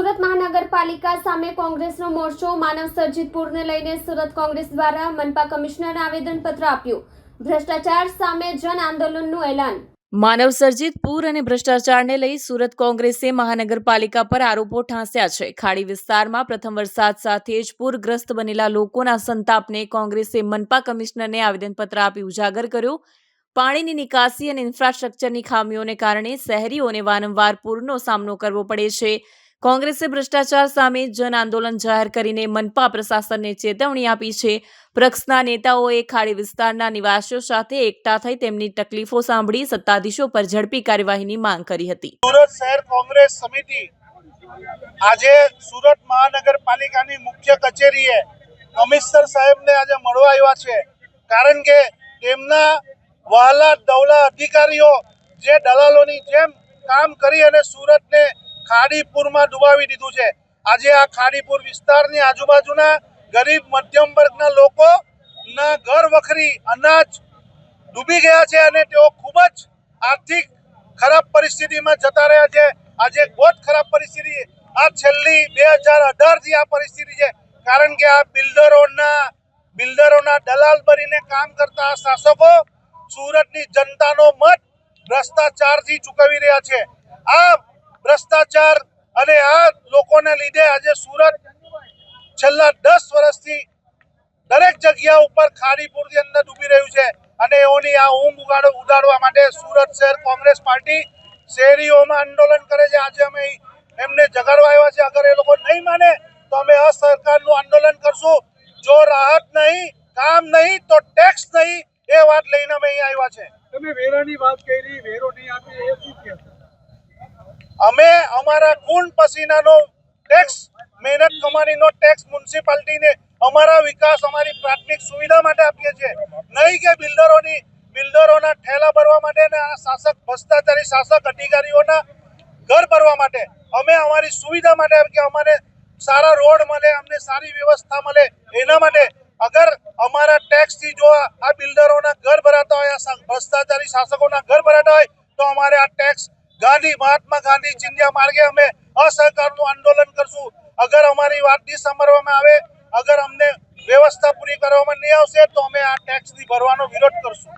સુરત મહાનગરપાલિકા સામે કોંગ્રેસનો મોરચો માનવ સર્જિતપુરને લઈને સુરત કોંગ્રેસ દ્વારા મનપા કમિશનરને આવેદનપત્ર આપ્યું. ભ્રષ્ટાચાર સામે જન આંદોલનનું એલાન. માનવ સર્જિત પૂર અને ભ્રષ્ટાચારને લઈ સુરત કોંગ્રેસે મહાનગરપાલિકા પર આરોપો ઠાંસ્યા છે. ખાડી વિસ્તારમાં પ્રથમ વરસાદ સાથે જ પૂરગ્રસ્ત બનેલા લોકોના સંતાપને કોંગ્રેસે મનપા કમિશનરને આવેદનપત્ર આપી ઉજાગર કર્યું. પાણીની નિકાસી અને ઇન્ફ્રાસ્ટ્રક્ચરની ખામીઓને કારણે શહેરીઓને વારંવાર પૂરનો સામનો કરવો પડે છે. કોંગ્રેસે ભ્રષ્ટાચાર સામે જન આંદોલન જાહેર કરીને મનપા પ્રશાસનને ચેતવણી આપી છે. પક્ષના નેતાઓએ ખાડી વિસ્તારના નિવાસીઓ સાથે એકઠા થઈ તેમની તકલીફો સાંભળી સત્તાધીશો પર ઝડપી કાર્યવાહીની માંગ કરી હતી. સુરત શહેર કોંગ્રેસ સમિતિ આજે સુરત મહાનગરપાલિકાની મુખ્ય કચેરીએ કમિશનર સાહેબને આજે મળવા આવ્યા છે. કારણ કે તેમના વહાલા દવલા અધિકારીઓ જે દલાલોની જેમ કામ કરી અને સુરતને ખાડીપુરમાં ડુબાવી દીધું છે. આજે આ ખાડીપુર વિસ્તારની આજુબાજુના ગરીબ મધ્યમ વર્ગના લોકો ના ઘર વખરી અનાજ ડૂબી ગયા છે અને તેઓ ખૂબ જ આર્થિક ખરાબ પરિસ્થિતિમાં જતા રહ્યા છે. આજે બહુ જ ખરાબ પરિસ્થિતિ. આ છેલ્લી બે હજાર અઢારથી આ પરિસ્થિતિ છે. કારણ કે આ બિલ્ડરોના બિલ્ડરોના દલાલ બનીને કામ કરતા આ શાસકો સુરતની જનતાનો મત ભ્રષ્ટાચારથી ચૂકવી રહ્યા છે. આ ભ્રષ્ટાચાર અને આ લોકોને લીધે આજે સુરત છેલ્લા દસ વર્ષથી દરેક જગ્યા ઉપર ખાડીપુરની અંદર ડૂબી રહ્યું છે અને એઓની આ ઊંઘ ઉગાડો ઉડાડવા માટે સુરત શહેર કોંગ્રેસ પાર્ટી શેરીઓમાં આંદોલન કરે છે. આજે અમે એમને જગાડવા આવ્યા છે. અગર એ લોકો નહીં માને તો અમે અસરકારનું આંદોલન કરશું. જો રાહત નહીં, કામ નહીં, તો ટેક્સ નહીં, એ વાત લઈને અમે અહીં આવ્યા છે. તમે વેરાની વાત કરી, વેરો નહીં આપી, એ શું કહેશો અમે અમારા ખૂન પસીનાનો ટેક્સ મહેનત કમાણીનો ટેક્સ મ્યુનિસિપાલિટીને અમારા વિકાસ, અમારી પ્રાથમિક સુવિધા માટે આપીએ છીએ. નહીં કે બિલ્ડરોની, બિલ્ડરોના ઠેલા ભરવા માટે ને આ શાસક ભ્રષ્ટાચારી શાસક અધિકારીઓના ઘર ભરવા માટે. અમે અમારી સુવિધા માટે કે અમારે સારા રોડ મળે, અમને સારી વ્યવસ્થા મળે. એના માટે અગર અમારા ટેક્સથી જો આ બિલ્ડરોના ઘર ભરાતા હોય, આ ભ્રષ્ટાચારી શાસકોના ઘર ભરાતા હોય, તો અમારે આ ટેક્સ ગાંધી, મહાત્મા ગાંધી, ચિંધ્યા માર્ગે અમે અસહકારનું આંદોલન કરશું. અગર અમારી વાત નહીં સાંભળવામાં આવે, અગર અમને વ્યવસ્થા પૂરી કરવામાં નહીં આવશે, તો અમે આ ટેક્સની ભરવાનો વિરોધ કરશું.